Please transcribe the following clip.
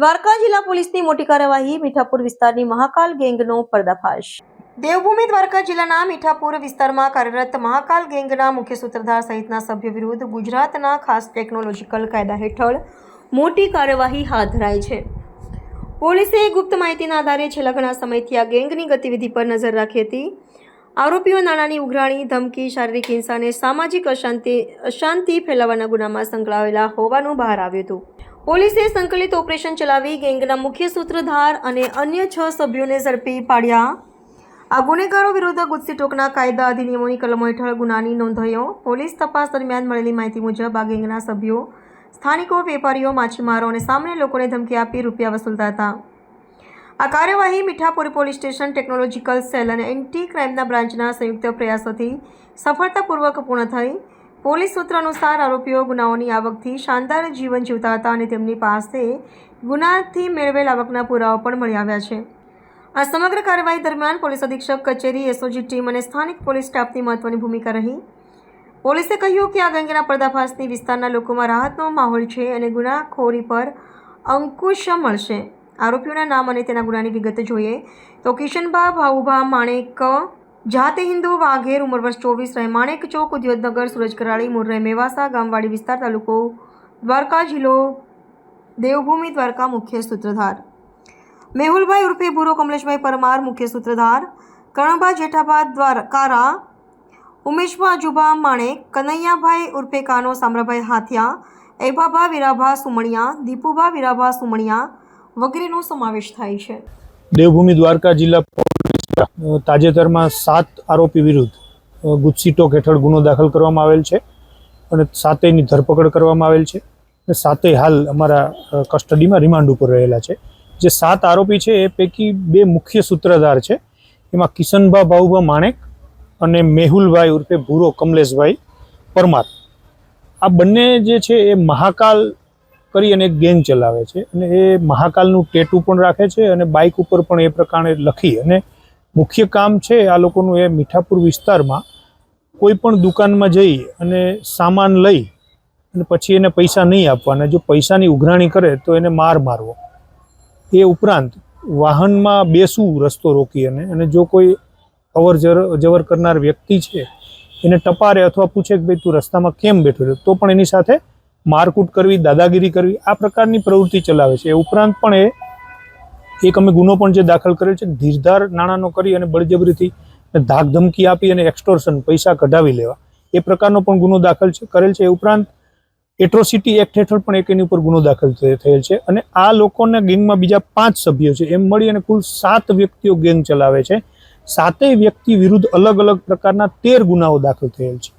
દ્વારકા જિલ્લા પોલીસની મોટી કાર્યવાહી મીઠાપુર વિસ્તારની મહાકાલ ગેંગનો પર્દાફાશ. દેવભૂમિ દ્વારકા જિલ્લાના મીઠાપુર વિસ્તારમાં કાર્યરત મહાકાલ ગેંગના મુખ્ય સૂત્રધાર સહિતના સભ્યો વિરુદ્ધ ગુજરાતના ખાસ ટેકનોલોજીકલ કાયદા હેઠળ મોટી કાર્યવાહી હાથ ધરાઈ છે. પોલીસે ગુપ્ત માહિતીના આધારે છેલ્લા ઘણા સમયથી આ ગેંગની ગતિવિધિ પર નજર રાખી હતી. આરોપીઓ નાણાંની ઉઘરાણી, ધમકી, શારીરિક હિંસા અને સામાજિક અશાંતિ અશાંતિ ફેલાવવાના ગુનામાં સંકળાયેલા હોવાનું બહાર આવ્યું હતું. પોલીસે સંકલિત ઓપરેશન ચલાવી ગેંગના મુખ્ય સૂત્રધાર અને અન્ય છ સભ્યોને ઝડપી પાડ્યા. આ ગુનેગારો વિરુદ્ધ ગુસ્સી ટોકના કાયદા અધિનિયમોની કલમો હેઠળ ગુનાની નોંધાયો પોલીસ તપાસ દરમિયાન મળેલી માહિતી મુજબ આ ગેંગના સભ્યો સ્થાનિકો, વેપારીઓ, માછીમારો અને સામાન્ય લોકોને ધમકી આપી રૂપિયા વસૂલતા હતા. આ કાર્યવાહી Mithapur police station technological cell અને એન્ટી ક્રાઇમના બ્રાન્ચના સંયુક્ત પ્રયાસોથી સફળતાપૂર્વક પૂર્ણ થઈ. પોલીસ સૂત્ર અનુસાર આરોપીઓ ગુનાઓની આવકથી શાનદાર જીવન જીવતા હતા અને તેમની પાસે ગુનાથી મેળવેલ આવકના પુરાવા પણ મળી આવ્યા છે. આ સમગ્ર કાર્યવાહી દરમિયાન પોલીસ અધિક્ષક, કચેરી, એસઓજી ટીમ અને સ્થાનિક પોલીસ સ્ટાફની મહત્વની ભૂમિકા રહી. પોલીસે કહ્યું કે આ ગેંગના પર્દાફાશની વિસ્તારના લોકોમાં રાહતનો માહોલ છે અને ગુનાખોરી પર અંકુશ મળશે. આરોપીઓના નામ અને તેના ગુનાની વિગત જોઈએ તો કિશનભા ભાઉભા માણેક જાતે હિન્દુ, વાઘેર ઉંમર વર્ષ ચોવીસ રહે માણેક ચોક, ઉદ્યોગનગર, સુરજ કરાળી મૂળ મેવાસા, ગામવાડી વિસ્તાર, તાલુકો દ્વારકા જિલ્લો, દેવભૂમિ, દ્વારકા મુખ્ય સૂત્રધાર. મેહુલભાઈ ઉર્ફે ભૂરો, કમલેશભાઈ પરમાર મુખ્ય સૂત્રધાર. કરણભાઈ જેઠાભા દ્વારકારા ઉમેશભા અજુભા માણેક. કનૈયાભાઈ ઉર્ફે કાનો સામ્રાભાઈ હાથિયા. એભાભા વીરાભા સુમણિયા. દીપુભા, વીરાભા સુમણિયા વગેરેનો સમાવેશ થાય છે. દેવભૂમિ દ્વારકા જિલ્લા તાજેતરમાં સાત આરોપી વિરુદ્ધ ગુજસી હેઠળ ગુનો દાખલ કરવામાં આવેલ છે અને સાતેયની ધરપકડ કરવામાં આવેલ છે. અને સાતેય હાલ અમારા કસ્ટડીમાં રિમાન્ડ ઉપર રહેલા છે. જે સાત આરોપી છે એ પૈકી બે મુખ્ય સૂત્રધાર છે. એમાં કિશનભા ભાઉભા માણેક અને મેહુલભાઈ ઉર્ફે ભૂરો કમલેશભાઈ પરમાર. આ બંને જે છે એ મહાકાલ કરી અને ગેંગ ચલાવે છે અને એ મહાકાલનું ટેટુ પણ રાખે છે અને બાઇક ઉપર પણ એ પ્રકારે લખી અને મુખ્ય કામ છે આ લોકોનું એ મીઠાપુર વિસ્તારમાં કોઈ પણ દુકાનમાં જઈ અને સામાન લઈ અને પછી એને પૈસા નહીં આપવાના જો પૈસાની ઉઘરાણી કરે તો એને માર મારવો. એ ઉપરાંત વાહનમાં બેસવું રસ્તો રોકી અને અને જો કોઈ અવર જવર કરનાર વ્યક્તિ છે, એને ટપારે અથવા પૂછે કે ભાઈ તું રસ્તામાં કેમ બેઠો રહ્યો? તો પણ એની સાથે મારકૂટ કરવી, દાદાગીરી કરવી આ પ્રકારની પ્રવૃત્તિ ચલાવે છે. એ ઉપરાંત પણ એ એક અમે ગુનો પણ જે દાખલ કરેલ છે, ધીરધાર નાણાંનો કરી અને બળજબરીથી ધાક ધમકી આપી અને એક્સટોર્શન પૈસા કઢાવી લેવા. એ પ્રકારનો પણ ગુનો દાખલ છે, કરેલ છે. એ ઉપરાંત એટ્રોસિટી એક્ટ હેઠળ પણ એક એની ઉપર ગુનો દાખલ થયેલ છે અને આ લોકોના ગેંગમાં બીજા પાંચ સભ્યો છે. એમ મળી અને કુલ સાત વ્યક્તિઓ ગેંગ ચલાવે છે. સાતેય વ્યક્તિ વિરુદ્ધ અલગ અલગ પ્રકારના તેર ગુનાઓ દાખલ થયેલ છે.